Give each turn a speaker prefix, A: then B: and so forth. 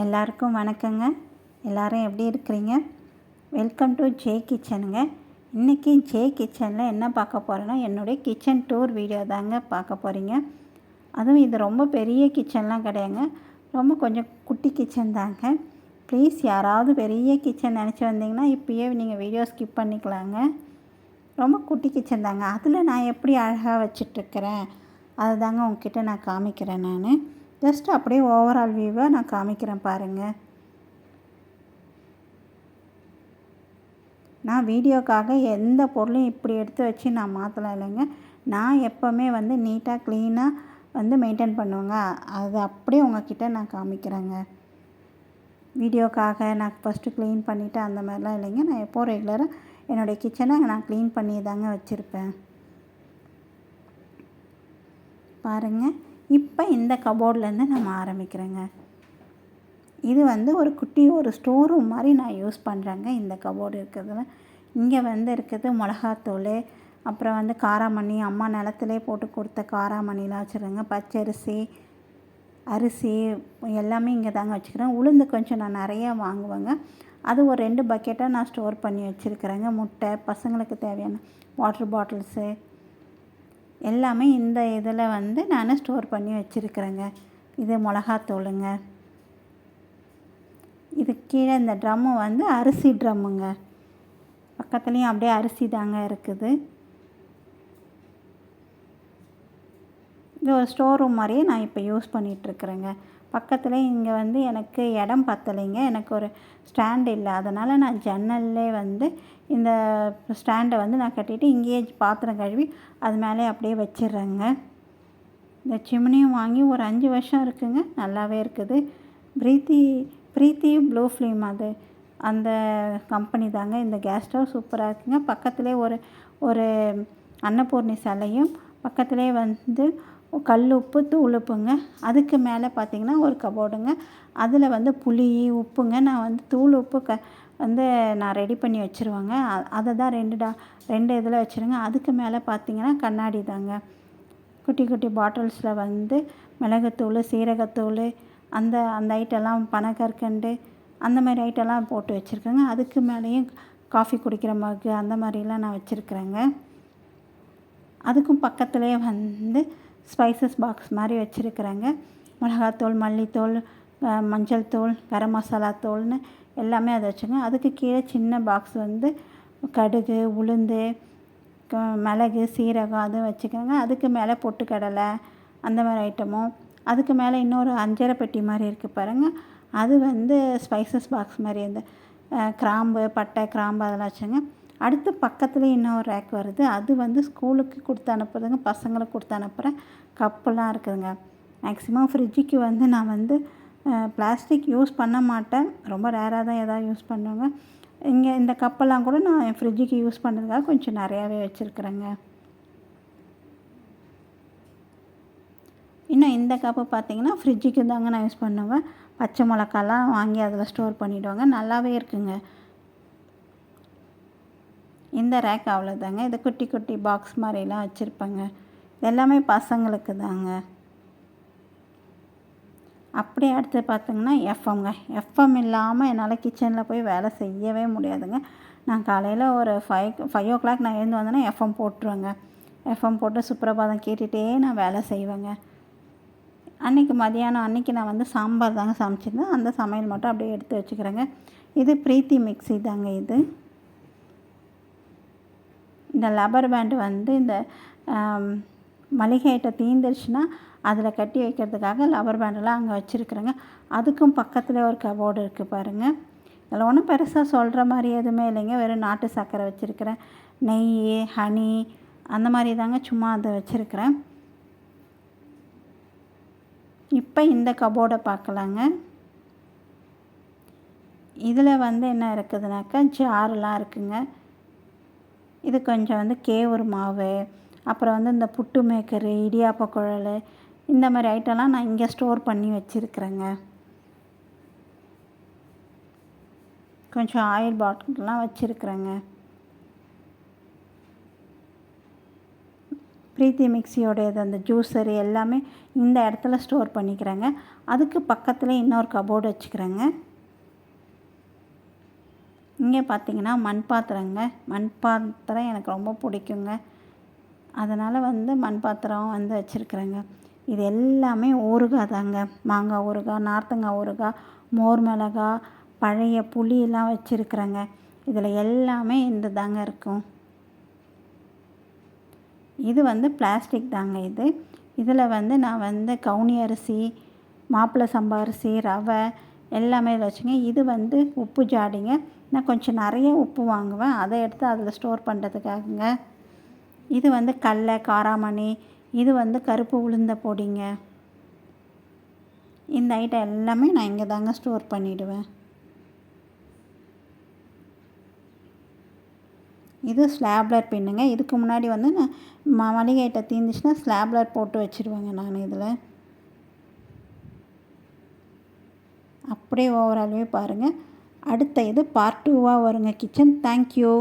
A: எல்லாருக்கும் வணக்கங்க. எல்லோரும் எப்படி இருக்கிறீங்க? வெல்கம் டு ஜே கிச்சனுங்க இன்றைக்கி ஜே கிச்சனில் என்ன பார்க்க போகிறேன்னா என்னுடைய கிச்சன் டூர் வீடியோ தாங்க பார்க்க போகிறீங்க அதுவும் இது ரொம்ப பெரிய கிச்சன்லாம் கிடையாங்க ரொம்ப கொஞ்சம் குட்டி கிச்சன் தாங்க. ப்ளீஸ் யாராவது பெரிய கிச்சன் நினச்சி வந்தீங்கன்னா இப்போயே நீங்கள் வீடியோ ஸ்கிப் பண்ணிக்கலாங்க. ரொம்ப குட்டி கிச்சன் தாங்க. அதில் நான் எப்படி அழகாக வச்சிட்ருக்கிறேன் அதை தாங்க உங்ககிட்ட நான் காமிக்கிறேன் நான். ஜஸ்ட் அப்படியே ஓவரால் வியூவை நான் காமிக்கிறேன் பாருங்கள் நான் வீடியோக்காக எந்த பொருளையும் இப்படி எடுத்து வச்சு நான் மாற்றலாம் இல்லைங்க. நான் எப்போவுமே வந்து நீட்டாக க்ளீனாக வந்து மெயின்டைன் பண்ணுவேங்க. அது அப்படியே உங்ககிட்ட நான் காமிக்கிறேங்க. வீடியோக்காக நான் ஃபஸ்ட்டு க்ளீன் பண்ணிவிட்டு அந்த மாதிரிலாம் இல்லைங்க. நான் எப்போது ரெகுலராக என்னுடைய கிச்சனை நான் க்ளீன் பண்ணி தாங்க வச்சுருப்பேன். பாருங்கள் இப்போ இந்த கபோர்ட்லேருந்து நம்ம ஆரம்பிக்கிறேங்க. இது வந்து ஒரு குட்டி ஒரு ஸ்டோர் ரூம் மாதிரி நான் யூஸ் பண்ணுறேங்க. இந்த கபோர்டு இருக்கிறதுல. இங்கே வந்து இருக்கிறது மிளகாத்தூள் அப்புறம் வந்து காராமணி அம்மா நிலத்துலே போட்டு கொடுத்த காராமணிலாம் வச்சுருங்க பச்சரிசி அரிசி எல்லாமே இங்கே தாங்க வச்சுக்கிறேன். உளுந்து கொஞ்சம் நான் நிறையா வாங்குவேங்க. அது ஒரு ரெண்டு பக்கெட்டாக நான் ஸ்டோர் பண்ணி வச்சுருக்கிறேங்க. முட்டை பசங்களுக்கு தேவையான வாட்டர் பாட்டில்ஸு எல்லாமே இந்த இதில் வந்து நான் ஸ்டோர் பண்ணி வச்சுருக்குறேங்க. இது மிளகாத்தூளுங்க. இது கீழே இந்த ட்ரம்மு வந்து அரிசி ட்ரம்முங்க. பக்கத்துலேயும் அப்படியே அரிசி தாங்க இருக்குது. இது ஒரு ஸ்டோர் ரூம் மாதிரியே நான் இப்போ யூஸ் பண்ணிகிட்ருக்குறேங்க பக்கத்தில் இங்கே வந்து எனக்கு இடம் பத்தலைங்க. எனக்கு ஒரு ஸ்டாண்ட் இல்லை. அதனால் நான் ஜன்னல்லே வந்து இந்த ஸ்டாண்டை வந்து நான் கட்டிட்டு இங்கேயே பாத்திரம் கழுவி அது மேலே அப்படியே வச்சிடுறேங்க இந்த சிம்னியும் வாங்கி ஒரு அஞ்சு வருஷம் இருக்குங்க. நல்லாவே இருக்குது. ப்ரீத்தி ப்ரீத்தி ப்ளூ ஃப்ளேம் அது. அந்த கம்பெனி தாங்க. இந்த கேஸ் ஸ்டவ் சூப்பராக இருக்குங்க. பக்கத்துலேயே ஒரு ஒரு அன்னபூர்ணி சிலையும் பக்கத்துலேயே வந்து கல் உப்பு தூள் உப்புங்க. அதுக்கு மேலே பார்த்திங்கன்னா ஒரு கபோர்டுங்க. அதில் வந்து புளி உப்புங்க. நான் வந்து தூள் உப்பு க வந்து நான் ரெடி பண்ணி வச்சுருவேங்க. அதை தான் ரெண்டு டா ரெண்டு இதில் வச்சுருங்க. அதுக்கு மேலே பார்த்திங்கன்னா கண்ணாடி தாங்க. குட்டி குட்டி பாட்டில்ஸில் வந்து மிளகுத்தூள் சீரகத்தூள் அந்த அந்த ஐட்டம்லாம் பனக்கற்கண்டு அந்த மாதிரி ஐட்டம்லாம் போட்டு வச்சுருக்கேங்க. அதுக்கு மேலேயும் காஃபி குடிக்கிற மக்கு அந்த மாதிரிலாம் நான் வச்சுருக்குறேங்க. அதுக்கும் பக்கத்துலேயே வந்து ஸ்பைசஸ் பாக்ஸ் மாதிரி வச்சுருக்குறேங்க. மிளகாத்தூள் மல்லித்தூள் மஞ்சள் தூள் கரம் மசாலா தூள்னு எல்லாமே அதை வச்சுங்க. அதுக்கு கீழே சின்ன பாக்ஸ் வந்து கடுகு உளுந்து மிளகு சீரகம் அதுவும் வச்சுக்கோங்க. அதுக்கு மேலே பொட்டுக்கடலை அந்த மாதிரி ஐட்டமும் அதுக்கு மேலே இன்னொரு அஞ்சரை பெட்டி மாதிரி இருக்குது பாருங்கள் அது வந்து ஸ்பைசஸ் பாக்ஸ் மாதிரி இந்த கிராம்பு பட்டை கிராம்பு அதெல்லாம் வச்சுங்க. அடுத்து பக்கத்துலேயே இன்னொரு ரேக் வருது? அது வந்து ஸ்கூலுக்கு கொடுத்து அனுப்புறதுங்க பசங்களுக்கு கொடுத்து அனுப்புகிற கப்பெல்லாம் இருக்குதுங்க. மேக்ஸிமம் ஃப்ரிட்ஜுக்கு வந்து நான் வந்து பிளாஸ்டிக் யூஸ் பண்ண மாட்டேன். ரொம்ப ரேராக தான் எதாவது யூஸ் பண்ணுவேங்க. இங்கே இந்த கப்பெல்லாம் கூட நான் என் ஃப்ரிட்ஜுக்கு யூஸ் பண்ணுறதுக்காக கொஞ்சம் நிறையாவே வச்சுருக்குறேங்க. இன்னும் இந்த கப்பு பார்த்திங்கன்னா ஃப்ரிட்ஜுக்கு தாங்க நான் யூஸ் பண்ணுவேன். பச்சை மிளகாலாம் வாங்கி அதில் ஸ்டோர் பண்ணிவிடுவாங்க நல்லாவே இருக்குங்க. இந்த ரேக் அவ்வளோதாங்க இது குட்டி குட்டி பாக்ஸ் மாதிரிலாம் வச்சுருப்பேங்க. எல்லாமே பசங்களுக்கு தாங்க. அப்படியே அடுத்து பார்த்தீங்கன்னா எஃப்எம்ங்க எஃப்எம் இல்லாமல் என்னால் கிச்சனில் போய் வேலை செய்யவே முடியாதுங்க. நான் காலையில் ஒரு ஃபைவ் ஃபைவ் ஓ கிளாக் நான் எழுந்து வந்தேன்னா எஃப்எம் போட்டுருவேங்க. எஃப்எம் போட்டு சுப்ரபாதம் கேட்டுகிட்டே நான் வேலை செய்வேங்க. அன்றைக்கி மதியானம் அன்றைக்கி நான் வந்து சாம்பார் தாங்க சமைச்சிருந்தேன். அந்த சமையல் மட்டும் அப்படியே எடுத்து வச்சுக்கிறேங்க. இது ப்ரீத்தி மிக்ஸி தாங்க இது. இந்த லப்பர் பேண்டு வந்து இந்த மளிகை ஐட்டம் தீந்துருச்சுன்னா அதில் கட்டி வைக்கிறதுக்காக லவர் பேண்டெல்லாம் அங்கே வச்சுருக்குறேங்க. அதுக்கும் பக்கத்தில் ஒரு கபோர்டு இருக்குது பாருங்கள் இதில் ஒன்றும் பெருசாக சொல்கிற மாதிரி எதுவுமே இல்லைங்க. வெறும் நாட்டு சர்க்கரை வச்சுருக்கிறேன். நெய் ஹனி அந்த மாதிரி தாங்க சும்மா அதை வச்சுருக்கிறேன். இப்போ இந்த கபோர்டை பார்க்கலாங்க. இதில் வந்து என்ன இருக்குதுனாக்கா ஜாரெலாம் இருக்குங்க. இது கொஞ்சம் வந்து கேவுரு மாவு அப்புறம் வந்து இந்த புட்டு மேக்கரு இடியாப்ப குழல் இந்த மாதிரி ஐட்டம்லாம் நான் இங்கே ஸ்டோர் பண்ணி வச்சுருக்குறேங்க. கொஞ்சம் ஆயில் பாட்டில்லாம் வச்சுருக்குறேங்க. பிரீத்தி மிக்சியோடையது அந்த ஜூஸரு எல்லாமே இந்த இடத்துல ஸ்டோர் பண்ணிக்கிறேங்க. அதுக்கு பக்கத்தில் இன்னொரு கபோர்டு வச்சுக்கிறேங்க. இங்கே பார்த்தீங்கன்னா மண் பாத்திரங்க மண் பாத்திரம் எனக்கு ரொம்ப பிடிக்குங்க. அதனால் வந்து மண் பாத்திரம் வந்து வச்சுருக்குறேங்க. இது எல்லாமே ஊறுகாய் தாங்க. மாங்காய் ஊறுகாய் நார்த்தங்காய் ஊறுகாய் மோர் மிளகாய் பழைய புளியெல்லாம் வச்சுருக்குறேங்க. இதில் எல்லாமே இந்த தாங்க இருக்கும். இது வந்து பிளாஸ்டிக் தாங்க இது. இதில் வந்து நான் வந்து கவுனி அரிசி மாப்பிள்ளை சம்பா அரிசி ரவை எல்லாமே இதில் வச்சுங்க. இது வந்து உப்பு ஜாடிங்க. நான் கொஞ்சம் நிறைய உப்பு வாங்குவேன். அதை எடுத்து அதில் ஸ்டோர் பண்ணுறதுக்காகங்க. இது வந்து கடல காராமணி இது வந்து கருப்பு உளுந்த பொடிங்க. இந்த ஐட்டம் எல்லாமே நான் இங்கே தாங்க ஸ்டோர் பண்ணிவிடுவேன் இது ஸ்லாப்லர் பின்னுங்க. இதுக்கு முன்னாடி வந்து நான் மளிகை ஐட்டம் தீர்ந்துச்சுன்னா ஸ்லாப்லர் போட்டு வச்சுருவேங்க நான் இதில். அப்படியே ஓவரால்வே பாருங்கள் அடுத்த இது பார்ட் டூவாக வருங்க கிச்சன் தேங்க்யூ